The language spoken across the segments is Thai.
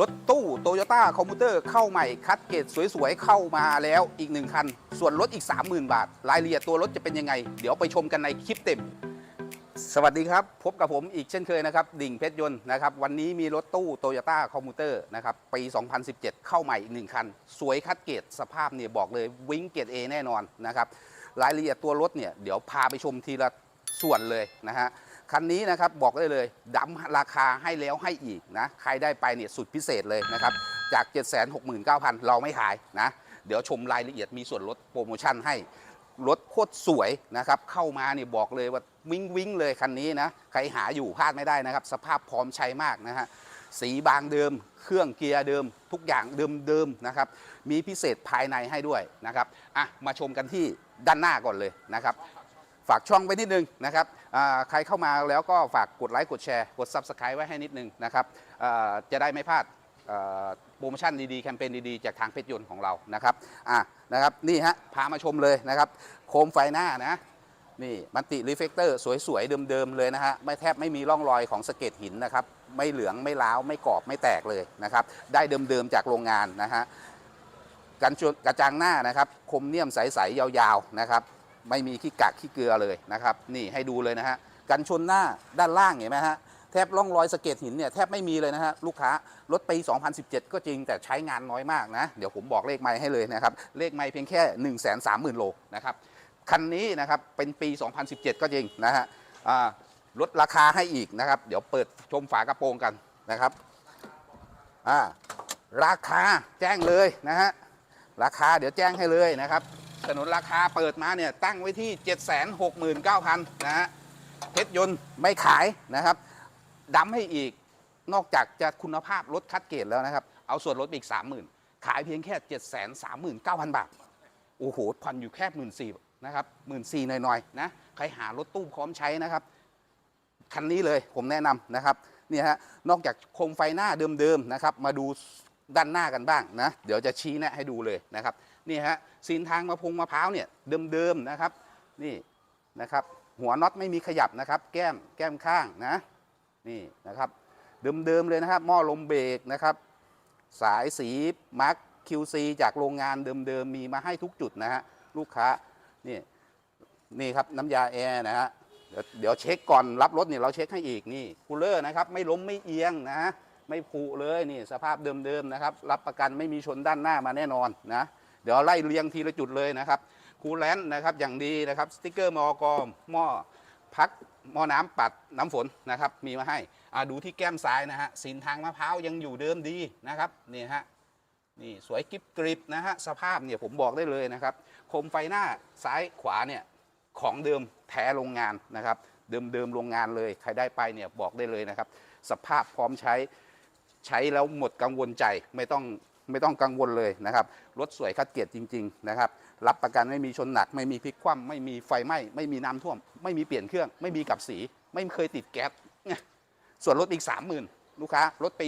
รถตู้โตโยต้าคอมพิวเตอร์เข้าใหม่ คัดเกรดสวยๆ เข้ามาแล้วอีกหนึ่งคัน ส่วนรถอีก 30,000 บาท รายละเอียดตัวรถจะเป็นยังไง เดี๋ยวไปชมกันในคลิปเต็ม สวัสดีครับ พบกับผมอีกเช่นเคยนะครับ ดิ่งเพชรยนต์นะครับ วันนี้มีรถตู้โตโยต้าคอมพิวเตอร์นะครับ ปี 2017 เข้าใหม่อีกหนึ่งคัน สวยคัดเกรดสภาพเนี่ยบอกเลยวิ่งเกรด A แน่นอนนะครับรายละเอียดตัวรถเนี่ยเดี๋ยวพาไปชมทีละส่วนเลยนะฮะ คันนี้นะครับบอกได้เลยดั้มราคาให้แล้วให้อีกนะใครได้ไปเนี่ยสุดพิเศษเลยนะครับจาก 769,000 เราไม่ขายนะเดี๋ยวชมรายละเอียดมีส่วนลดโปรโมชั่นให้รถโคตรสวยนะครับเข้ามาเนี่ยบอกเลยว่าวิ้งวิ้งเลยคันนี้นะใครหาอยู่พลาดไม่ได้นะครับ สภาพพร้อมใช้มากนะฮะสีบางเดิม เครื่องเกียร์เดิม ทุกอย่างเดิมๆนะครับมีพิเศษภายในให้ด้วยนะครับอะมาชมกันที่ด้านหน้าก่อนเลยนะครับ ฝากช่องไว้นิดนึงนะครับใครเข้ามาแล้วก็ฝากกดไลค์กดแชร์กด Subscribe ไว้ให้นิดนึงนะครับจะได้ไม่พลาดโปรโมชั่นดีๆ แคมเปญดีๆ จากทางเพชรยนต์ของเรานะครับอะนะครับนี่ฮะพามาชมเลยนะครับ โคมไฟหน้านะนี่มันติรีเฟกเตอร์สวยๆ เดิมๆ เลยนะฮะไม่แทบไม่มีร่องรอยของสะเก็ดหินนะครับ ไม่เหลืองไม่ล้าวไม่กรอบไม่แตกเลยนะครับ ได้เดิมๆ จากโรงงานนะฮะกันชนกระจังหน้านะครับ คมเนียมใสๆ ยาวๆ นะครับ ไม่มีขี้กักขี้เกลือเลยนะครับ นี่ให้ดูเลยนะฮะกันชนหน้าด้านล่างเห็นไหมฮะแทบร่องรอยสะเก็ดหินเนี่ยแทบไม่มีเลยนะฮะลูกค้ารถปี 2017 ก็จริงแต่ใช้งานน้อยมากนะ เดี๋ยวผมบอกเลขไม้ให้เลยนะครับ เลขไม้เพียงแค่ 1 3 0 0 0 0 โลนะครับ คันนี้นะครับเป็นปี 2017 ก็จริงนะฮะลดราคาให้อีกนะครับ เดี๋ยวเปิดชมฝากระโปรงกันนะครับราคาแจ้งเลยนะฮะราคาเดี๋ยวแจ้งให้เลยนะครับ ถนนราคาเปิดมาเนี่ยตั้งไว้ที่ 769,000นะฮะเพชรยนต์ไม่ขายนะครับดำให้อีกนอกจากจะคุณภาพรถคัดเกรดแล้วนะครับ เอาส่วนลดอีก 30,000 ขายเพียงแค่ 739,000 บาท โอ้โหผ่อนอยู่แค่หมื่นสี่นะครับหมื่นสี่หน่อยๆนะใครหารถตู้พร้อมใช้นะครับ คันนี้เลยผมแนะนำนะครับนี่ฮะนอกจากโคมไฟหน้าเดิมๆนะครับ มาดูด้านหน้ากันบ้างนะ เดี๋ยวจะชี้แนะให้ดูเลยนะครับ นี่ฮะซีนทางมะพงมะพร้าวเนี่ยเดิมๆนะครับนี่นะครับ หัวน็อตไม่มีขยับนะครับ แก้มแก้มข้างนะนี่นะครับ เดิมๆเลยนะครับหม้อลมเบรกนะครับ สายสีมาร์ค QC จากโรงงานเดิมๆมีมาให้ทุกจุดนะฮะลูกค้านี่นี่ครับน้ำยาแอร์นะฮะเดี๋ยวเดี๋ยวเช็คก่อนรับรถเนี่ยเราเช็คให้อีกนี่คูลเลอร์นะครับไม่ล้มไม่เอียงนะฮะไม่ผุเลยนี่สภาพเดิมๆนะครับ รับประกันไม่มีชนด้านหน้ามาแน่นอนนะ เดี๋ยวไล่เรียงทีละจุดเลยนะครับคูลแลนต์นะครับอย่างดีนะครับสติ๊กเกอร์มอกอหม้อพักหม้อน้ำปัดน้ำฝนนะครับมีมาให้อาดูที่แก้มซ้ายนะฮะสินทางมะพร้าวยังอยู่เดิมดีนะครับนี่ฮะนี่สวยกริบกริบนะฮะสภาพเนี่ยผมบอกได้เลยนะครับโคมไฟหน้าซ้ายขวาเนี่ยของเดิมแท้โรงงานนะครับเดิมเดิมโรงงานเลยใครได้ไปเนี่ยบอกได้เลยนะครับ สภาพพร้อมใช้ใช้แล้วหมดกังวลใจไม่ต้อง ไม่ต้องกังวลเลยนะครับรถสวยคัดเกียรติจริงๆนะครับรับประกันไม่มีชนหนัก ไม่มีพลิกคว่ำไม่มีไฟไหม้ไม่มีน้ำท่วม ไม่มีเปลี่ยนเครื่อง ไม่มีกับสี ไม่เคยติดแก๊สส่วนรถอีก 30,000 ลูกค้ารถปี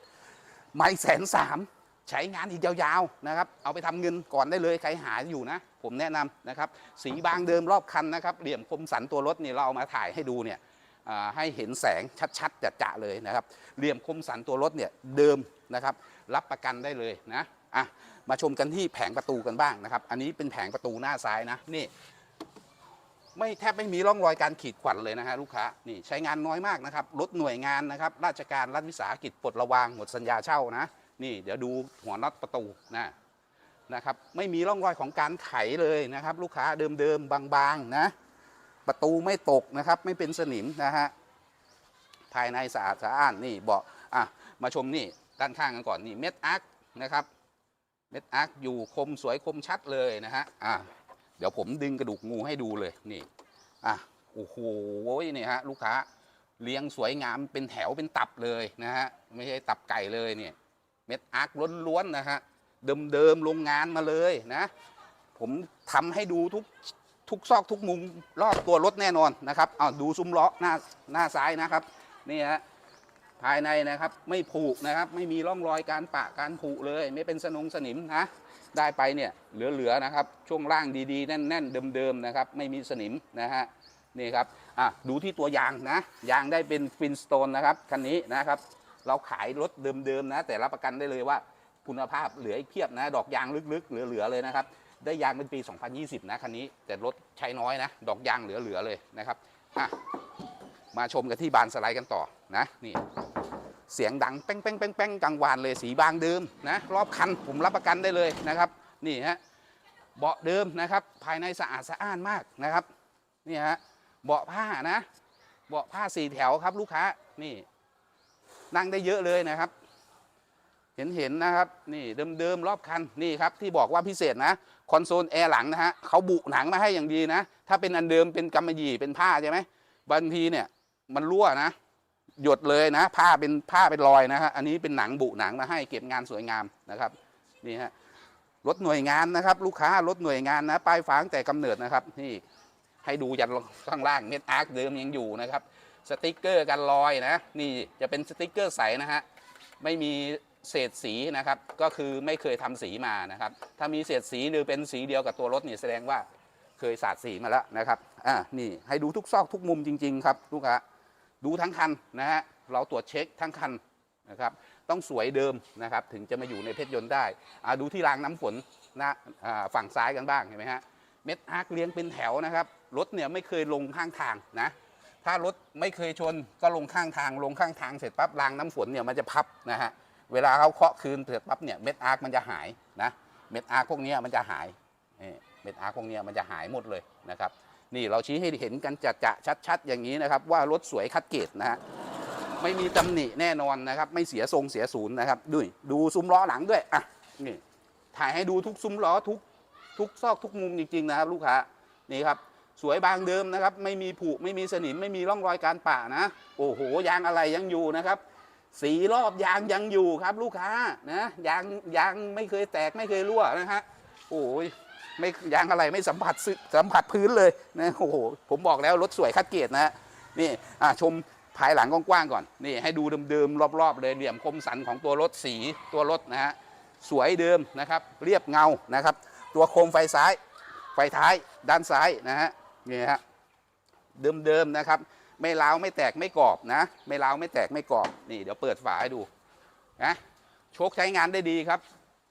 2017 ไม่แสนสามใช้งานอีกยาวๆนะครับเอาไปทำเงินก่อนได้เลยใครหาอยู่นะ ผมแนะนำนะครับสีบางเดิมรอบคันนะครับเหลี่ยมคมสันตัวรถเนี่ยเราเอามาถ่ายให้ดูเนี่ยให้เห็นแสงชัดๆจะๆเลยนะครับเหลี่ยมคมสันตัวรถเนี่ยเดิม นะครับ รับประกันได้เลยนะอะมาชมกันที่แผงประตูกันบ้างนะครับ อันนี้เป็นแผงประตูหน้าซ้ายนะนี่ไม่แทบไม่มีร่องรอยการขีดข่วนเลยนะฮะลูกค้านี่ใช้งานน้อยมากนะครับรถหน่วยงานนะครับ ราชการรัฐวิสาหกิจปลดระวางหมดสัญญาเช่านะ นี่เดี๋ยวดูหัวน็อตประตูนะนะครับไม่มีร่องรอยของการไขเลยนะครับ ลูกค้าเดิมๆบางๆนะประตูไม่ตกนะครับ ไม่เป็นสนิมนะฮะภายในสะอาดสะอ้านนี่เบาะอะมาชมนี่ ด้านข้างกันก่อนนี่เม็ดอาร์คนะครับเม็ดอาร์คอยู่คมสวยคมชัดเลยนะฮะอะเดี๋ยวผมดึงกระดูกงูให้ดูเลยนี่อะโอ้โหนี่ฮะลูกค้าเลี้ยงสวยงามเป็นแถวเป็นตับเลยนะฮะไม่ใช่ตับไก่เลยเนี่ยเม็ดอาร์คล้วนๆนะฮะเดิมๆโรงงานมาเลยนะ ผมทำให้ดูทุกทุกซอกทุกมุมรอบตัวรถแน่นอนนะครับเอาดูซุ้มล้อหน้าหน้าซ้ายนะครับนี่ฮะ ภายในนะครับไม่ผุนะครับ ไม่มีร่องรอยการปะการผุเลย ไม่เป็นสนงสนิมนะได้ไปเนี่ยเหลือๆนะครับ ช่วงล่างดีๆ แน่นๆเดิมๆนะครับ ไม่มีสนิมนะฮะนี่ครับอะดูที่ตัวยางนะยางได้เป็นฟินสโตนนะครับคันนี้นะครับ เราขายรถเดิมๆนะ แต่รับประกันได้เลยว่าคุณภาพเหลืออีกเพียบนะ ดอกยางลึกๆ เหลือๆเลยนะครับ ได้ยางเป็นปี 2020 นะคันนี้ แต่รถใช้น้อยนะ ดอกยางเหลือๆเลยนะครับอะมาชมกันที่บานสไลด์กันต่อ นะนี่เสียงดังแป้งแป้งแป้งแป้งกลางวานเลยสีบางเดิมนะรอบคันผมรับประกันได้เลยนะครับนี่ฮะเบาะเดิมนะครับภายในสะอาดสะอ้านมากนะครับนี่ฮะเบาะผ้านะเบาะผ้าสี่แถวครับลูกค้านี่นั่งได้เยอะเลยนะครับ เห็นเห็นนะครับนี่เดิมๆรอบคันนี่ครับที่บอกว่าพิเศษนะคอนโซลแอร์หลังนะฮะเขาบุหนังมาให้อย่างดีนะ ถ้าเป็นอันเดิมเป็นกำมะหยี่เป็นผ้าใช่ไหมบางทีเนี่ยมันรั่วนะ หยดเลยนะ ผ้าเป็นผ้าเป็นรอยนะฮะอันนี้เป็นหนังบุหนังมาให้เก็บงานสวยงามนะครับนี่ฮะรถหน่วยงานนะครับ ลูกค้ารถหน่วยงานนะป้ายฟ้างแต่กำเนิดนะครับ นี่ให้ดูยันข้างล่างเม็ดอาร์คเดิมยังอยู่นะครับ สติกเกอร์กันรอยนะนี่จะเป็นสติกเกอร์ใสนะฮะไม่มีเศษสีนะครับ ก็คือไม่เคยทำสีมานะครับ ถ้ามีเศษสีหรือเป็นสีเดียวกับตัวรถนี่แสดงว่าเคยสาดสีมาแล้วนะครับอ่านี่ให้ดูทุกซอกทุกมุมจริง ๆ ครับลูกค้า ดูทั้งคันนะฮะเราตรวจเช็คทั้งคันนะครับต้องสวยเดิมนะครับถึงจะมาอยู่ในเพชรยนต์ได้ดูที่รางน้ำฝนนะฝั่งซ้ายกันบ้างเห็นไหมฮะเม็ดอาร์คเลี้ยงเป็นแถวนะครับรถเนี่ยไม่เคยลงข้างทางนะถ้ารถไม่เคยชนก็ลงข้างทางลงข้างทางเสร็จปั๊บรางน้ำฝนเนี่ยมันจะพับนะฮะเวลาเขาเคาะคืนเสร็จปั๊บเนี่ยเม็ดอาร์คมันจะหายนะเม็ดอาร์คพวกนี้มันจะหายเม็ดอาร์คพวกนี้มันจะหายหมดเลยนะครับ นี่เราชี้ให้เห็นกันจะจะชัด ๆ อย่างนี้นะครับ ว่ารถสวยคัดเกรดนะฮะไม่มีตำหนิแน่นอนนะครับ ไม่เสียทรงเสียศูนย์นะครับดูดูซุ้มล้อหลังด้วยอะนี่ถ่ายให้ดูทุกซุ้มล้อทุกทุกซอกทุกมุมจริงๆนะครับ ลูกค้านี่ครับสวยบางเดิมนะครับ ไม่มีผุไม่มีสนิมไม่มีร่องรอยการป่านะ โอ้โหยางอะไรยังอยู่นะครับ สีรอบยางยังอยู่ครับ ลูกค้านะยางยางไม่เคยแตกไม่เคยรั่วนะฮะโอ้ย ไม่ยางอะไรไม่สัมผัสสัมผัสพื้นเลยนะโอ้โหผมบอกแล้วรถสวยคัดเกรดนะฮะนี่อะชมภายหลังกว้างๆก่อนนี่ให้ดูเดิมๆรอบๆเลยเหลี่ยมคมสันของตัวรถสีตัวรถนะฮะสวยเดิมนะครับ เรียบเงานะครับ ตัวโคมไฟซ้าย ไฟท้ายด้านซ้ายนะฮะนี่ฮะเดิมๆนะครับ ไม่ล้าวไม่แตกไม่กรอบนะ ไม่ล้าวไม่แตกไม่กรอบนี่เดี๋ยวเปิดฝาให้ดูนะโชคใช้งานได้ดีครับ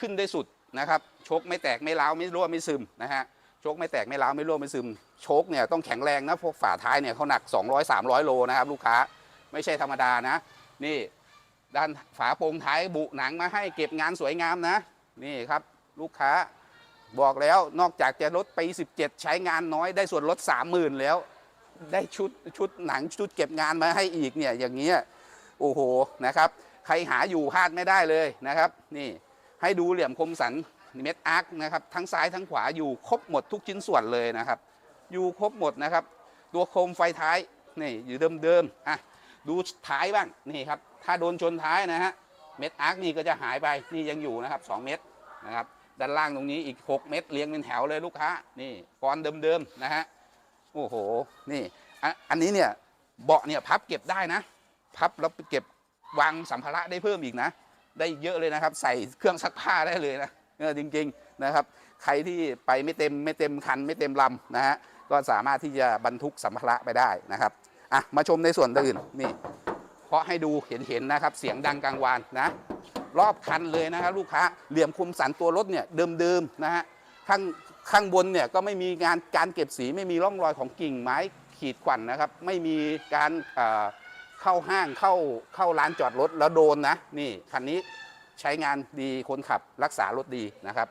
ขึ้นได้สุด นะครับชคไม่แตกไม่ล้าวไม่รั่วไม่ซึมนะฮะชคไม่แตกไม่ล้าวไม่รั่วไม่ซึมชคเนี่ยต้องแข็งแรงนะพวกฝาท้ายเนี่ยเขาหนัก 200 300 โลนะครับลูกค้าไม่ใช่ธรรมดานะ นี่ด้านฝาโปร่งท้ายบุหนังมาให้เก็บงานสวยงามนะ นี่ครับลูกค้าบอกแล้วนอกจากจะลดไป 17 ใช้งานน้อยได้ส่วนลด 30,000 แล้ว ได้ชุดชุดหนังชุดเก็บงานมาให้อีกเนี่ยอย่างเงี้ยโอ้โหนะครับ ใครหาอยู่พลาดไม่ได้เลยนะครับ นี่ ให้ดูเหลี่ยมคมสันเม็ดอาร์คนะครับทั้งซ้ายทั้งขวาอยู่ครบหมดทุกชิ้นส่วนเลยนะครับ อยู่ครบหมดนะครับ ตัวโคมไฟท้ายนี่อยู่เดิมๆอะดูท้ายบ้างนี่ครับถ้าโดนชนท้ายนะฮะเม็ดอาร์คนี่ก็จะหายไปนี่ยังอยู่นะครับ 2 เม็ดนะครับด้านล่างตรงนี้อีก 6 เม็ดเรียงเป็นแถวเลยลูกค้านี่กรเดิมๆนะฮะโอ้โหนี่อันอันนี้เนี่ยเบาะเนี่ยพับเก็บได้นะ พับแล้วเก็บวางสัมภาระได้เพิ่มอีกนะ ได้เยอะเลยนะครับ ใส่เครื่องซักผ้าได้เลยนะเออจริงๆนะครับ ใครที่ไปไม่เต็มไม่เต็มคันไม่เต็มลำนะฮะก็สามารถที่จะบรรทุกสัมภาระไปได้นะครับอะมาชมในส่วนอื่นนี่เพราะให้ดูเห็นๆนะครับ เสียงดังกลางวานนะรอบคันเลยนะครับลูกค้าเหลี่ยมคมสันตัวรถเนี่ยเดิมๆนะฮะข้างข้างบนเนี่ยก็ไม่มีงานการเก็บสีไม่มีร่องรอยของกิ่งไม้ขีดขวัญนนะครับ ไม่มีการ เข้าห้างเข้าเข้าร้านจอดรถแล้วโดนนะนี่คันนี้ใช้งานดีคนขับรักษารถดีนะครับ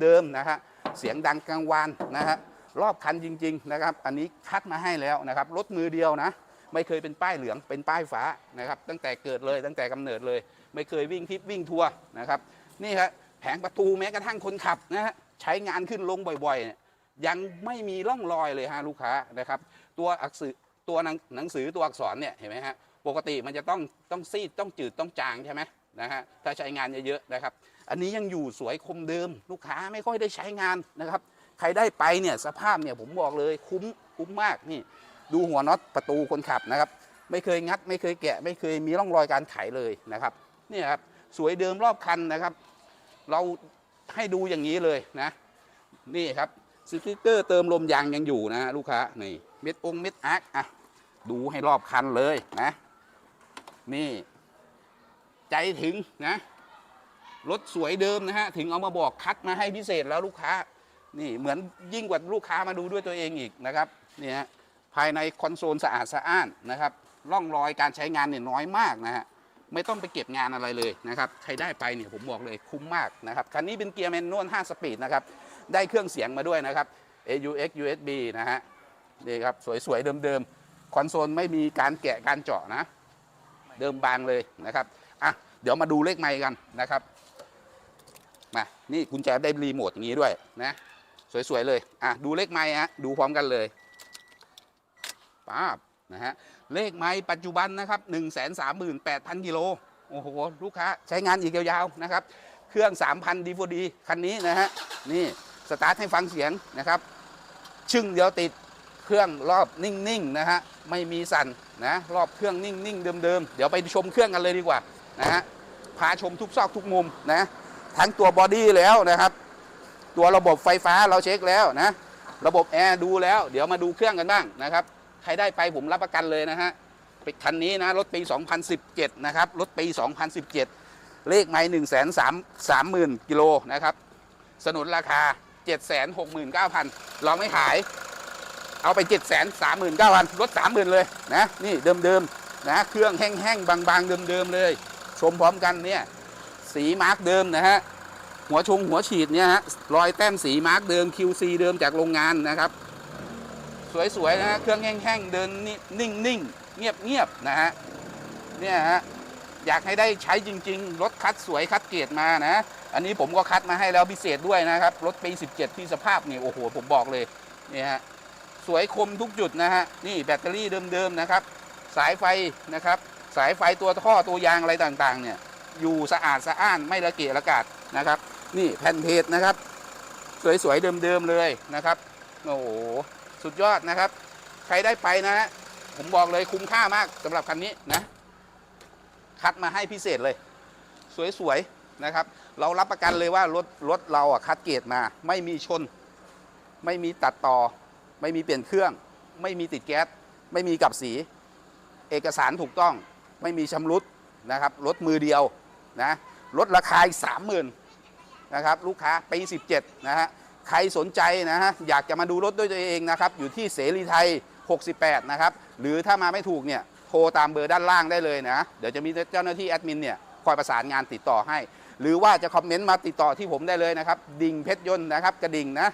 เดิมๆนะฮะเสียงดังกลางวานนะฮะรอบคันจริง ๆ นะครับ อันนี้คัดมาให้แล้วนะครับรถมือเดียวนะไม่เคยเป็นป้ายเหลืองเป็นป้ายฟ้านะครับตั้งแต่เกิดเลยตั้งแต่กำเนิดเลย ไม่เคยวิ่งทิปวิ่งทัวร์นะครับนี่ครับแผงประตูแม้กระทั่งคนขับนะฮะใช้งานขึ้นลงบ่อยๆ ยังไม่มีร่องรอยเลยฮะลูกค้านะครับ ตัวอักษร ตัวหนังหนังสือตัวอักษรเนี่ยเห็นไหมฮะปกติมันจะต้องต้องซีดต้องจืดต้องจางใช่ไหมนะฮะถ้าใช้งานเยอะๆนะครับ อันนี้ยังอยู่สวยคมเดิม ลูกค้าไม่ค่อยได้ใช้งานนะครับ ใครได้ไปเนี่ยสภาพเนี่ยผมบอกเลยคุ้มคุ้มมากนี่ ดูหัวน็อตประตูคนขับนะครับไม่เคยงัดไม่เคยแกะ ไม่เคยมีร่องรอยการไขเลยนะครับนี่ครับสวยเดิมรอบคันนะครับ เราให้ดูอย่างนี้เลยนะ นี่ครับสติ๊กเกอร์เติมลมยางยังอยู่นะลูกค้านี่ เม็ดองเม็ดอาร์คอะดูให้รอบคันเลยนะ นี่ ใจถึงนะรถสวยเดิมนะฮะ ถึงเอามาบอกคัดมาให้พิเศษแล้วลูกค้า นี่เหมือนยิ่งกว่าลูกค้ามาดูด้วยตัวเองอีกนะครับนี่ฮะภายในคอนโซลสะอาดสะอ้านนะครับร่องรอยการใช้งานเนี่ยน้อยมากนะฮะไม่ต้องไปเก็บงานอะไรเลยนะครับใครได้ไปเนี่ยผมบอกเลยคุ้มมากนะครับคันนี้เป็นเกียร์แมนนวล5สปีดนะครับได้เครื่องเสียงมาด้วยนะครับ AUX USB นะฮะ นี่ครับสวยๆเดิมๆคอนโซลไม่มีการแกะการเจาะนะ เดิมบางเลยนะครับอะเดี๋ยวมาดูเลขไมค์กันนะครับมานี่กุญแจได้รีโมทอย่างนี้ด้วยนะสวยๆเลยอะดูเลขไมค์ฮะดูพร้อมกันเลยป๊าบนะฮะเลขไมค์ปัจจุบันนะครับ 1 3 8 0 0 0กิโลโอ้โหลูกค้าใช้งานอีกยาวๆนะครับ เครื่อง 3,000 d ี d คันนี้นะฮะนี่สตาร์ทให้ฟังเสียงนะครับ ชึ่งเดียวติด เครื่องรอบนิ่งๆนะฮะไม่มีสั่นนะรอบเครื่องนิ่งๆเดิมๆเดี๋ยวไปชมเครื่องกันเลยดีกว่านะฮะพาชมทุกซอกทุกมุมนะทั้งตัวบอดี้แล้วนะครับ ตัวระบบไฟฟ้าเราเช็คแล้วนะระบบแอร์ดูแล้ว เดี๋ยวมาดูเครื่องกันบ้างนะครับใครได้ไปผมรับประกันเลยนะฮะเป็นคันนี้นะรถปี 2017 นะครับ รถปี 2017 เลขไม่1 3 3 0 0 0 0กิโลนะครับ สนุนราคา 769,000 เราไม่ขาย เอาไป 739,000ลด30,000 เลยนะนี่เดิมๆนะเครื่องแห้งๆ บางๆ เดิมๆ เลย ชมพร้อมกันเนี่ยสีมาร์กเดิมนะฮะหัวชงหัวฉีดเนี่ยฮะรอยแต้มสีมาร์กเดิม QC เดิมจากโรงงานนะครับ สวยๆนะฮะเครื่องแห้งๆ เดินนิ่งๆ เงียบๆ นะฮะเนี่ยฮะอยากให้ได้ใช้จริง ๆ รถคัดสวยคัดเกรดมานะ อันนี้ผมก็คัดมาให้แล้วพิเศษด้วยนะครับ รถปี 17 ที่สภาพเนี่ยโอ้โหผมบอกเลยเนี่ยฮะ สวยคมทุกจุดนะฮะนี่แบตเตอรี่เดิมๆนะครับ สายไฟนะครับ สายไฟตัวท่อตัวยางอะไรต่างๆ เนี่ยอยู่สะอาดสะอ้านไม่ระเกะระกาดนะครับ นี่แผ่นเพจนะครับ สวยๆเดิมๆเลยนะครับโอ้โหสุดยอดนะครับ ใครได้ไปนะฮะผมบอกเลยคุ้มค่ามากสำหรับคันนี้นะคัดมาให้พิเศษเลย สวยๆนะครับ เรารับประกันเลยว่ารถรถเราอะคัดเกรดมา ไม่มีชน ไม่มีตัดต่อ ไม่มีเปลี่ยนเครื่อง ไม่มีติดแก๊ส ไม่มีกับสี เอกสารถูกต้อง ไม่มีชำรุดนะครับ รถมือเดียวนะลดราคาอีกสามหมื่นนะครับ ลูกค้าปี17 นะฮะ ใครสนใจนะฮะ อยากจะมาดูรถด้วยตัวเองนะครับ อยู่ที่เสรีไทย 68 นะครับ หรือถ้ามาไม่ถูกเนี่ย โทรตามเบอร์ด้านล่างได้เลยนะ เดี๋ยวจะมีเจ้าหน้าที่แอดมินเนี่ย คอยประสานงานติดต่อให้ หรือว่าจะคอมเมนต์มาติดต่อที่ผมได้เลยนะครับ ดิ่งเพชรยนต์นะครับ กระดิ่งนะ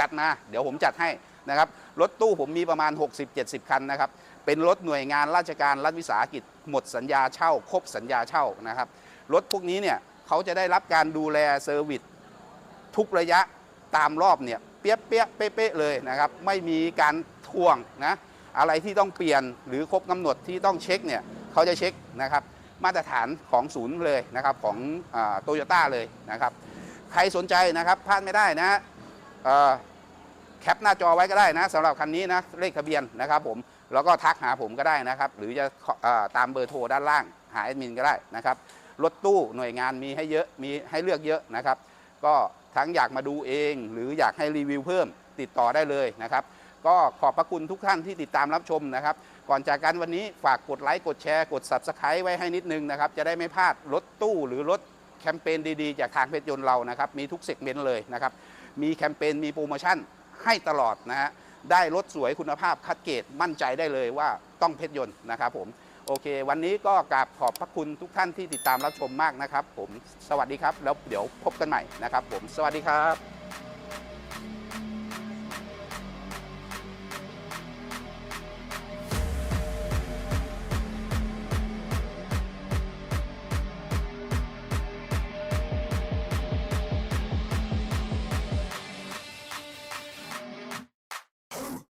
จัดมา เดี๋ยวผมจัดให้นะครับรถตู้ผมมีประมาณ 60-70 คันนะครับเป็นรถหน่วยงานราชการรัฐวิสาหกิจหมดสัญญาเช่า ครบสัญญาเช่านะครับรถพวกนี้เนี่ยเขาจะได้รับการดูแลเซอร์วิสทุกระยะตามรอบเนี่ยเปี้ยเปี้ยเป๊ะเลยนะครับไม่มีการทวงนะอะไรที่ต้องเปลี่ยนหรือครบกำหนดที่ต้องเช็คเนี่ยเขาจะเช็คนะครับมาตรฐานของศูนย์เลยนะครับของโตโยต้าเลยนะครับใครสนใจนะครับพลาดไม่ได้นะ แคปหน้าจอไว้ก็ได้นะสำหรับคันนี้นะเลขทะเบียนนะครับผมแล้วก็ทักหาผมก็ได้นะครับหรือจะตามเบอร์โทรด้านล่างหาแอดมินก็ได้นะครับรถตู้หน่วยงานมีให้เยอะมีให้เลือกเยอะนะครับ ก็ทั้งอยากมาดูเอง หรืออยากให้รีวิวเพิ่มติดต่อได้เลยนะครับ ก็ขอบพระคุณทุกท่านที่ติดตามรับชมนะครับ ก่อนจากกันวันนี้ฝากกดไลค์กดแชร์กด Subscribe ไว้ให้นิดนึงนะครับ จะได้ไม่พลาดรถตู้หรือรถแคมเปญดีๆ จากทางเพชรยนต์เรานะครับ มีทุกเซกเมนต์เลยนะครับ มีแคมเปญมีโปรโมชั่น ให้ตลอดนะฮะได้รถสวยคุณภาพคัดเกรดมั่นใจได้เลยว่าต้องเพชรยนต์นะครับผมโอเค วันนี้ก็กราบขอบพระคุณทุกท่านที่ติดตามรับชมมากนะครับ ผมสวัสดีครับ แล้วเดี๋ยวพบกันใหม่นะครับ ผมสวัสดีครับ